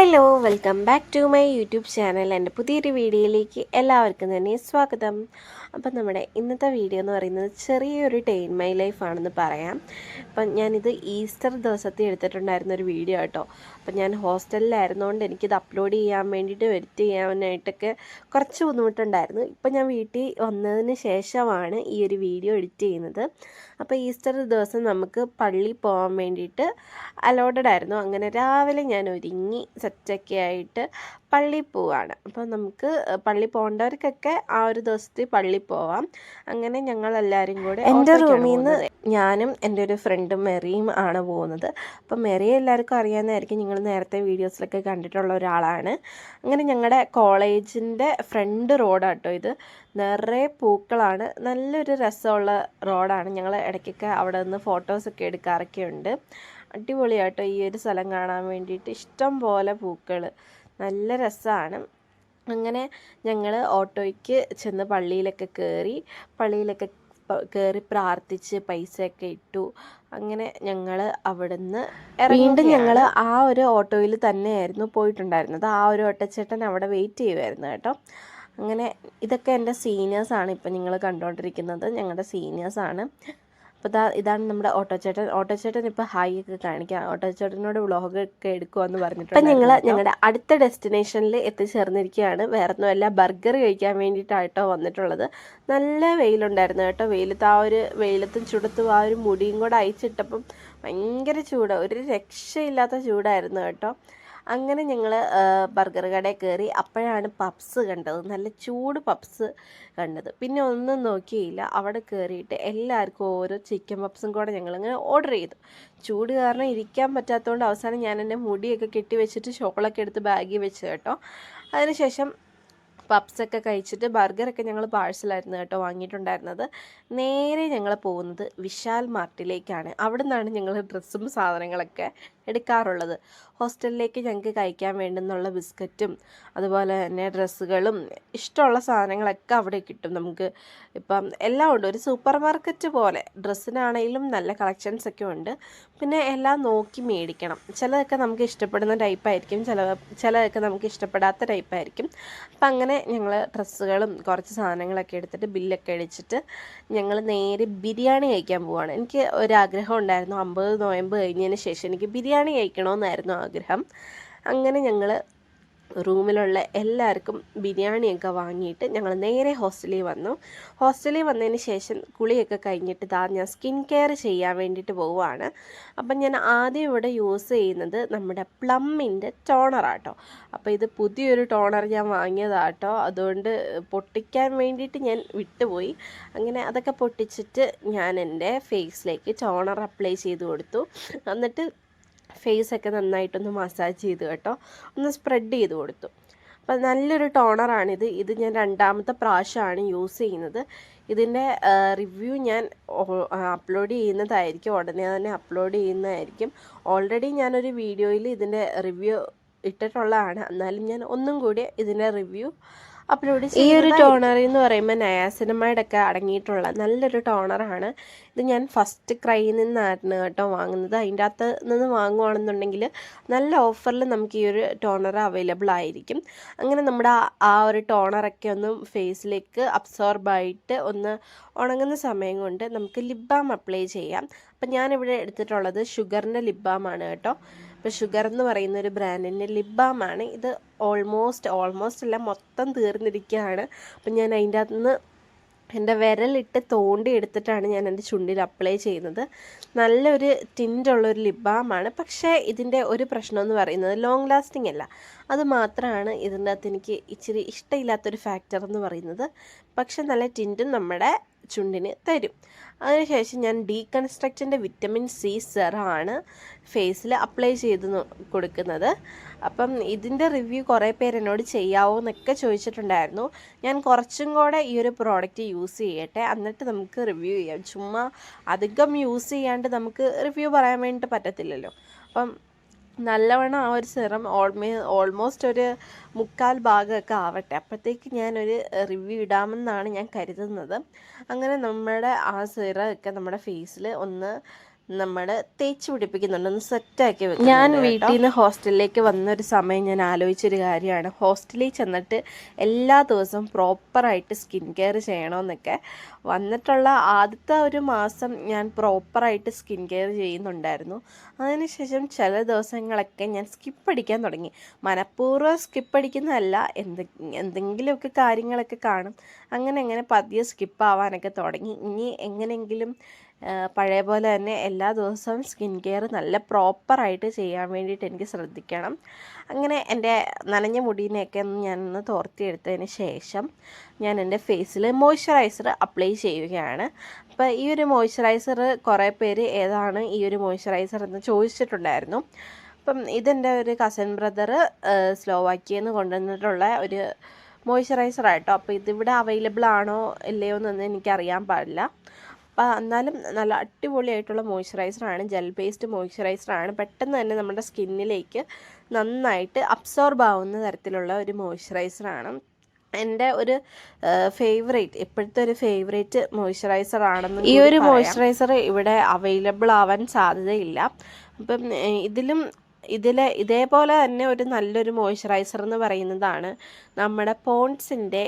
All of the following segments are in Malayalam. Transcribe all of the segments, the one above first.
Hello welcome back to my YouTube channel. എന്റെ പുതിയൊരു വീഡിയോയിലേക്ക് എല്ലാവർക്കും തന്നെ സ്വാഗതം. അപ്പം നമ്മുടെ ഇന്നത്തെ വീഡിയോ എന്ന് പറയുന്നത് ചെറിയൊരു ടൈൻ മൈ ലൈഫ് ആണെന്ന് പറയാം. അപ്പം ഞാനിത് ഈസ്റ്റർ ദിവസത്തിൽ എടുത്തിട്ടുണ്ടായിരുന്ന ഒരു വീഡിയോ കേട്ടോ അപ്പം ഞാൻ ഹോസ്റ്റലിലായിരുന്നുകൊണ്ട് എനിക്കിത് അപ്ലോഡ് ചെയ്യാൻ വേണ്ടിയിട്ട് എഡിറ്റ് ചെയ്യാനായിട്ടൊക്കെ കുറച്ച് ബുദ്ധിമുട്ടുണ്ടായിരുന്നു. ഇപ്പം ഞാൻ വീട്ടിൽ വന്നതിന് ശേഷമാണ് ഈ ഒരു വീഡിയോ എഡിറ്റ് ചെയ്യുന്നത്. അപ്പോൾ ഈസ്റ്റർ ദിവസം നമുക്ക് പള്ളി പോകാൻ വേണ്ടിയിട്ട് അലോഡഡ് ആയിരുന്നു. അങ്ങനെ രാവിലെ ഞാൻ ഒരുങ്ങി സെറ്റൊക്കെ ആയിട്ട് പള്ളി പോവാണ്. അപ്പോൾ നമുക്ക് പള്ളി പോകേണ്ടവർക്കൊക്കെ ആ ഒരു ദിവസത്തിൽ പള്ളി പോവാം. അങ്ങനെ ഞങ്ങൾ എല്ലാവരും കൂടെ എന്റെ റൂമിൽ നിന്ന് ഞാനും എന്റെ ഒരു ഫ്രണ്ടും മെറിയും ആണ് പോകുന്നത്. അപ്പോൾ മെറിയെ എല്ലാവർക്കും അറിയാവുന്നതായിരിക്കും നിങ്ങൾ നേരത്തെ വീഡിയോസിലൊക്കെ കണ്ടിട്ടുള്ള ഒരാളാണ്. അങ്ങനെ ഞങ്ങളുടെ കോളേജിന്റെ ഫ്രണ്ട് റോഡാട്ടോ ഇത്. നിറയെ പൂക്കളാണ്. നല്ലൊരു രസമുള്ള റോഡാണ്. ഞങ്ങൾ ഇടയ്ക്കൊക്കെ അവിടെ നിന്ന് ഫോട്ടോസൊക്കെ എടുക്കാറൊക്കെ ഉണ്ട്. അടിപൊളിയാട്ടോ ഈ ഒരു സ്ഥലം കാണാൻ വേണ്ടിയിട്ട്. ഇഷ്ടം പോലെ പൂക്കൾ നല്ല രസമാണ് അങ്ങനെ ഞങ്ങൾ ഓട്ടോയ്ക്ക് ചെന്ന് പള്ളിയിലൊക്കെ കയറി പള്ളിയിലൊക്കെ കയറി പ്രാർത്ഥിച്ച് പൈസയൊക്കെ ഇട്ടു. അങ്ങനെ ഞങ്ങൾ അവിടുന്ന് വീണ്ടും ഞങ്ങൾ ആ ഒരു ഓട്ടോയിൽ തന്നെയായിരുന്നു പോയിട്ടുണ്ടായിരുന്നത്. ആ ഒരു ഓട്ടച്ചേട്ടൻ അവിടെ വെയിറ്റ് ചെയ്യുമായിരുന്നു കേട്ടോ. അങ്ങനെ ഇതൊക്കെ എന്റെ സീനിയേഴ്സാണ് ഇപ്പം നിങ്ങൾ കണ്ടുകൊണ്ടിരിക്കുന്നത് ഞങ്ങളുടെ സീനിയേഴ്സാണ് അപ്പോൾ ഇതാ ഇതാണ് നമ്മുടെ ഓട്ടോ ചേട്ടൻ ഓട്ടോ ചേട്ടൻ ഇപ്പോൾ ഹായ് ഒക്കെ കാണിക്കാം. ഓട്ടോ ചേട്ടനോട് വ്ളോഗ് ഒക്കെ എടുക്കുമെന്ന് പറഞ്ഞിട്ട് അപ്പം ഞങ്ങൾ ഞങ്ങളുടെ അടുത്ത ഡെസ്റ്റിനേഷനിൽ എത്തിച്ചേർന്നിരിക്കുകയാണ് വേറെ ഒന്നുമല്ല ബർഗർ കഴിക്കാൻ വേണ്ടിയിട്ടായിട്ടോ വന്നിട്ടുള്ളത്. നല്ല വെയിലുണ്ടായിരുന്നു കേട്ടോ. വെയിലത്ത് ആ ഒരു വെയിലത്തും ചുടത്തും ആ ഒരു മുടിയും കൂടെ അയച്ചിട്ടപ്പം ഭയങ്കര ചൂട്. ഒരു രക്ഷയില്ലാത്ത ചൂടായിരുന്നു കേട്ടോ. അങ്ങനെ ഞങ്ങൾ ബർഗർ കടയിൽ കയറി അപ്പോഴാണ് പപ്സ് കണ്ടത്. നല്ല ചൂട് പപ്സ് കണ്ടത്. പിന്നെ ഒന്നും നോക്കിയില്ല. അവിടെ കയറിയിട്ട് എല്ലാവർക്കും ഓരോ ചിക്കൻ പപ്സും കൂടെ ഞങ്ങളിങ്ങനെ ഓർഡർ ചെയ്തു. ചൂട് കാരണം ഇരിക്കാൻ പറ്റാത്തതുകൊണ്ട് അവസാനം ഞാൻ എന്റെ മുടിയൊക്കെ കെട്ടി വെച്ചിട്ട് ഷോളൊക്കെ എടുത്ത് ബാഗിൽ വെച്ച് കേട്ടോ. അതിനുശേഷം പപ്സൊക്കെ കഴിച്ചിട്ട് ബർഗറൊക്കെ ഞങ്ങൾ പാഴ്സലായിരുന്നു കേട്ടോ വാങ്ങിയിട്ടുണ്ടായിരുന്നത്. നേരെ ഞങ്ങൾ പോകുന്നത് വിശാൽ മാർട്ടിലേക്കാണ്. അവിടെ നിന്നാണ് ഞങ്ങൾ ഡ്രസ്സും സാധനങ്ങളൊക്കെ എടുക്കാറുള്ളത്. ഹോസ്റ്റലിലേക്ക് ഞങ്ങൾക്ക് കഴിക്കാൻ വേണ്ടുന്നുള്ള ബിസ്ക്കറ്റും അതുപോലെ തന്നെ ഡ്രസ്സുകളും ഇഷ്ടമുള്ള സാധനങ്ങളൊക്കെ അവിടെ കിട്ടും നമുക്ക്. ഇപ്പം എല്ലാം ഉണ്ട്. ഒരു സൂപ്പർ മാർക്കറ്റ് പോലെ ഡ്രസ്സിനാണെങ്കിലും നല്ല കളക്ഷൻസ് ഒക്കെ ഉണ്ട്. പിന്നെ എല്ലാം നോക്കി മേടിക്കണം. ചിലതൊക്കെ നമുക്ക് ഇഷ്ടപ്പെടുന്ന ടൈപ്പായിരിക്കും ചില ചിലതൊക്കെ നമുക്ക് ഇഷ്ടപ്പെടാത്ത ടൈപ്പായിരിക്കും അപ്പം അങ്ങനെ ഞങ്ങൾ ഡ്രസ്സുകളും കുറച്ച് സാധനങ്ങളൊക്കെ എടുത്തിട്ട് ബില്ലൊക്കെ അടിച്ചിട്ട് ഞങ്ങൾ നേരെ ബിരിയാണി കഴിക്കാൻ പോവുകയാണ് എനിക്ക് ഒരാഗ്രഹം ഉണ്ടായിരുന്നു. അമ്പത് നോയമ്പ് കഴിഞ്ഞതിന് ശേഷം എനിക്ക് ബിരിയാണി കഴിക്കണമെന്നായിരുന്നു ആഗ്രഹം. അങ്ങനെ ഞങ്ങൾ റൂമിലുള്ള എല്ലാവർക്കും ബിരിയാണിയൊക്കെ വാങ്ങിയിട്ട് ഞങ്ങൾ നേരെ ഹോസ്റ്റലിൽ വന്നു. ഹോസ്റ്റലിൽ വന്നതിന് ശേഷം കുളിയൊക്കെ കഴിഞ്ഞിട്ട് ഇതാ ഞാൻ സ്കിൻ കെയർ ചെയ്യാൻ വേണ്ടിയിട്ട് പോവുകയാണ്. അപ്പം ഞാൻ ആദ്യം ഇവിടെ യൂസ് ചെയ്യുന്നത് നമ്മുടെ പ്ലമ്മിന്റെ ടോണറാട്ടോ. അപ്പോൾ ഇത് പുതിയൊരു ടോണർ ഞാൻ വാങ്ങിയതാട്ടോ. അതുകൊണ്ട് പൊട്ടിക്കാൻ വേണ്ടിയിട്ട് ഞാൻ വിട്ടുപോയി. അങ്ങനെ അതൊക്കെ പൊട്ടിച്ചിട്ട് ഞാൻ എന്റെ ഫേസിലേക്ക് ടോണർ അപ്ലൈ ചെയ്ത് കൊടുത്തു. എന്നിട്ട് ഫേസൊക്കെ നന്നായിട്ടൊന്ന് മസാജ് ചെയ്ത് കേട്ടോ. ഒന്ന് സ്പ്രെഡ് ചെയ്ത് കൊടുത്തു. അപ്പം നല്ലൊരു ടോണറാണിത് ഇത് ഞാൻ രണ്ടാമത്തെ പ്രാവശ്യമാണ് യൂസ് ചെയ്യുന്നത്. ഇതിന്റെ റിവ്യൂ ഞാൻ അപ്ലോഡ് ചെയ്യുന്നതായിരിക്കും. ഉടനെ തന്നെ അപ്ലോഡ് ചെയ്യുന്നതായിരിക്കും. ഓൾറെഡി ഞാനൊരു വീഡിയോയിൽ ഇതിന്റെ റിവ്യൂ ഇട്ടിട്ടുള്ളതാണ്. എന്നാലും ഞാൻ ഒന്നും കൂടി ഇതിന്റെ റിവ്യൂ അപ്ലോഡ് ഈ ഒരു ടോണർ എന്ന് പറയുമ്പോൾ നയാസിനമൈഡ് ഒക്കെ അടങ്ങിയിട്ടുള്ള നല്ലൊരു ടോണറാണ് ഇത് ഞാൻ ഫസ്റ്റ് ക്രൈയിൽ നിന്നായിരുന്നു കേട്ടോ വാങ്ങുന്നത്. അതിന്റെ അകത്ത് നിന്ന് വാങ്ങുവാണെന്നുണ്ടെങ്കിൽ നല്ല ഓഫറിൽ നമുക്ക് ഈ ഒരു ടോണർ അവൈലബിൾ ആയിരിക്കും. അങ്ങനെ നമ്മുടെ ആ ഒരു ടോണറൊക്കെ ഒന്ന് ഫേസിലേക്ക് അബ്സോർബായിട്ട് ഒന്ന് ഉണങ്ങുന്ന സമയം കൊണ്ട് നമുക്ക് ലിബാം അപ്ലൈ ചെയ്യാം. അപ്പം ഞാനിവിടെ എടുത്തിട്ടുള്ളത് ഷുഗറിന്റെ ലിബാമാണ് ബാമാണ് കേട്ടോ. ഇപ്പോൾ ഷുഗർ എന്ന് പറയുന്ന ഒരു ബ്രാൻഡിന്റെ ലിപ് ബാമാണ് ഇത് ഓൾമോസ്റ്റ് ഓൾമോസ്റ്റ് എല്ലാം മൊത്തം തീർന്നിരിക്കുകയാണ് അപ്പം ഞാൻ അതിന്റെ അകത്ത് നിന്ന് എന്റെ വിരലിട്ട് തോണ്ടി എടുത്തിട്ടാണ് ഞാൻ എന്റെ ചുണ്ടിൽ അപ്ലൈ ചെയ്യുന്നത്. നല്ലൊരു ടിന്റുള്ളൊരു ലിപ് ബാമാണ് പക്ഷേ ഇതിന്റെ ഒരു പ്രശ്നം എന്ന് പറയുന്നത് ലോങ് ലാസ്റ്റിംഗ് അല്ല. അത് മാത്രമാണ് ഇതിന്റെ അകത്ത് എനിക്ക് ഇച്ചിരി ഇഷ്ടമില്ലാത്തൊരു ഫാക്ടർ എന്ന് പറയുന്നത്. പക്ഷേ നല്ല ടിന്റും നമ്മുടെ ചുണ്ടിന് തരും. അതിനുശേഷം ഞാൻ ഡീകൺസ്ട്രക്റ്റിന്റെ വിറ്റമിൻ സി സെറാണ് ഫേസിൽ അപ്ലൈ ചെയ്ത് കൊടുക്കുന്നത്. അപ്പം ഇതിന്റെ റിവ്യൂ കുറേ പേര് എന്നോട് ചെയ്യാവോ എന്നൊക്കെ ചോദിച്ചിട്ടുണ്ടായിരുന്നു. ഞാൻ കുറച്ചും കൂടെ ഈ ഒരു പ്രോഡക്റ്റ് യൂസ് ചെയ്യട്ടെ എന്നിട്ട് നമുക്ക് റിവ്യൂ ചെയ്യാം. ചുമ്മാ അധികം യൂസ് ചെയ്യാണ്ട് നമുക്ക് റിവ്യൂ പറയാൻ വേണ്ടിയിട്ട് പറ്റത്തില്ലല്ലോ. അപ്പം നല്ലവണ്ണം ആ ഒരു സിറം ഓൾമേ ഓൾമോസ്റ്റ് ഒരു മുക്കാൽ ഭാഗമൊക്കെ ആവട്ടെ. അപ്പോഴത്തേക്ക് ഞാനൊരു റിവ്യൂ ഇടാമെന്നാണ് ഞാൻ കരുതുന്നത്. അങ്ങനെ നമ്മുടെ ആ സിറമൊക്കെ നമ്മുടെ ഫേസിൽ ഒന്ന് നമ്മൾ തേച്ച് പിടിപ്പിക്കുന്നുണ്ട്. ഒന്ന് സെറ്റാക്കി വെക്കും ഞാൻ വീട്ടിൽ നിന്ന് ഹോസ്റ്റലിലേക്ക് വന്നൊരു സമയം ഞാൻ ആലോചിച്ചൊരു കാര്യമാണ്. ഹോസ്റ്റലിൽ ചെന്നിട്ട് എല്ലാ ദിവസവും പ്രോപ്പറായിട്ട് സ്കിൻ കെയർ ചെയ്യണമെന്നൊക്കെ വന്നിട്ടുള്ള ആദ്യത്തെ ഒരു മാസം ഞാൻ പ്രോപ്പറായിട്ട് സ്കിൻ കെയർ ചെയ്യുന്നുണ്ടായിരുന്നു. അതിനുശേഷം ചില ദിവസങ്ങളൊക്കെ ഞാൻ സ്കിപ്പ് അടിക്കാൻ തുടങ്ങി. മനഃപൂർവം സ്കിപ്പ് അടിക്കുന്നതല്ല. എന്ത് എന്തെങ്കിലുമൊക്കെ കാര്യങ്ങളൊക്കെ കാണും. അങ്ങനെ അങ്ങനെ പതിയെ സ്കിപ്പ് ആവാനൊക്കെ തുടങ്ങി. ഇനി എങ്ങനെയെങ്കിലും പഴയ പോലെ തന്നെ എല്ലാ ദിവസവും സ്കിൻ കെയർ നല്ല പ്രോപ്പറായിട്ട് ചെയ്യാൻ വേണ്ടിയിട്ട് എനിക്ക് ശ്രദ്ധിക്കണം. അങ്ങനെ എന്റെ നനഞ്ഞ മുടീനെയൊക്കെ ഒന്ന് ഞാനൊന്ന് തോർത്തിയെടുത്തതിന് ശേഷം ഞാൻ എന്റെ ഫേസിൽ മോയ്സ്ചറൈസർ അപ്ലൈ ചെയ്യുകയാണ്. അപ്പോൾ ഈ ഒരു മോയ്സ്ചറൈസർ കുറേ പേര് ഏതാണ് ഈ ഒരു മോയ്സ്ചറൈസർ എന്ന് ചോദിച്ചിട്ടുണ്ടായിരുന്നു. അപ്പം ഇതെന്റെ ഒരു കസൻ ബ്രദർ സ്ലോവാക്കിയെന്ന് കൊണ്ടുവന്നിട്ടുള്ള ഒരു മോയ്സ്ചറൈസർ ആട്ടോ അപ്പോൾ ഇതിവിടെ അവൈലബിൾ ആണോ ഇല്ലയോ എന്നൊന്നും എനിക്കറിയാൻ പാടില്ല. അപ്പോൾ എന്നാലും നല്ല അടിപൊളിയായിട്ടുള്ള മോയ്സ്ചറൈസറാണ്. Gel based മോയ്സ്ചറൈസറാണ്. പെട്ടെന്ന് തന്നെ നമ്മുടെ സ്കിന്നിലേക്ക് നന്നായിട്ട് അബ്സോർബ് ആവുന്ന തരത്തിലുള്ള ഒരു മോയ്സ്ചറൈസറാണ്. എന്റെ ഒരു ഫേവറേറ്റ് ഇപ്പോഴത്തെ ഒരു ഫേവറേറ്റ് മോയ്സ്ചറൈസർ ആണെന്ന് ഈ ഒരു മോയ്സ്ചറൈസർ ഇവിടെ അവൈലബിൾ ആവാൻ സാധ്യതയില്ല. അപ്പം ഇതിലും ഇതിലെ ഇതേപോലെ തന്നെ ഒരു നല്ലൊരു മോയ്സ്ചറൈസർ എന്ന് പറയുന്നതാണ് നമ്മുടെ പോൺസിന്റെ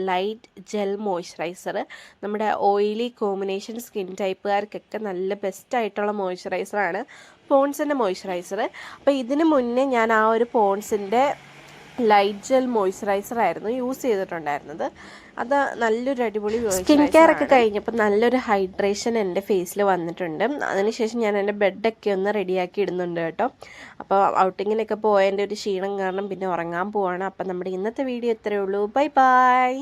ലൈറ്റ് ജെൽ മോയ്സ്ചറൈസർ നമ്മുടെ ഓയിലി കോമ്പിനേഷൻ സ്കിൻ ടൈപ്പുകാർക്കൊക്കെ നല്ല ബെസ്റ്റ് ആയിട്ടുള്ള മോയ്സ്ചറൈസറാണ് പോൺസിന്റെ മോയ്സ്ചറൈസർ അപ്പോൾ ഇതിന് മുന്നേ ഞാൻ ആ ഒരു പോൺസിന്റെ ലൈറ്റ് ജെൽ മോയ്സ്ചറൈസർ ആയിരുന്നു യൂസ് ചെയ്തിട്ടുണ്ടായിരുന്നത്. അത് നല്ലൊരു അടിപൊളി സ്കിൻ കെയർ ഒക്കെ കഴിഞ്ഞപ്പോൾ നല്ലൊരു ഹൈഡ്രേഷൻ എന്റെ ഫേസിൽ വന്നിട്ടുണ്ട്. അതിനുശേഷം ഞാൻ എന്റെ ബെഡൊക്കെ ഒന്ന് റെഡിയാക്കി ഇടുന്നുണ്ട് കേട്ടോ. അപ്പോൾ ഔട്ടിങ്ങിനൊക്കെ പോയതിന്റെ ഒരു ക്ഷീണം കാരണം പിന്നെ ഉറങ്ങാൻ പോവാണ്. അപ്പം നമ്മുടെ ഇന്നത്തെ വീഡിയോ ഇത്രയേ ഉള്ളൂ. Bye bye.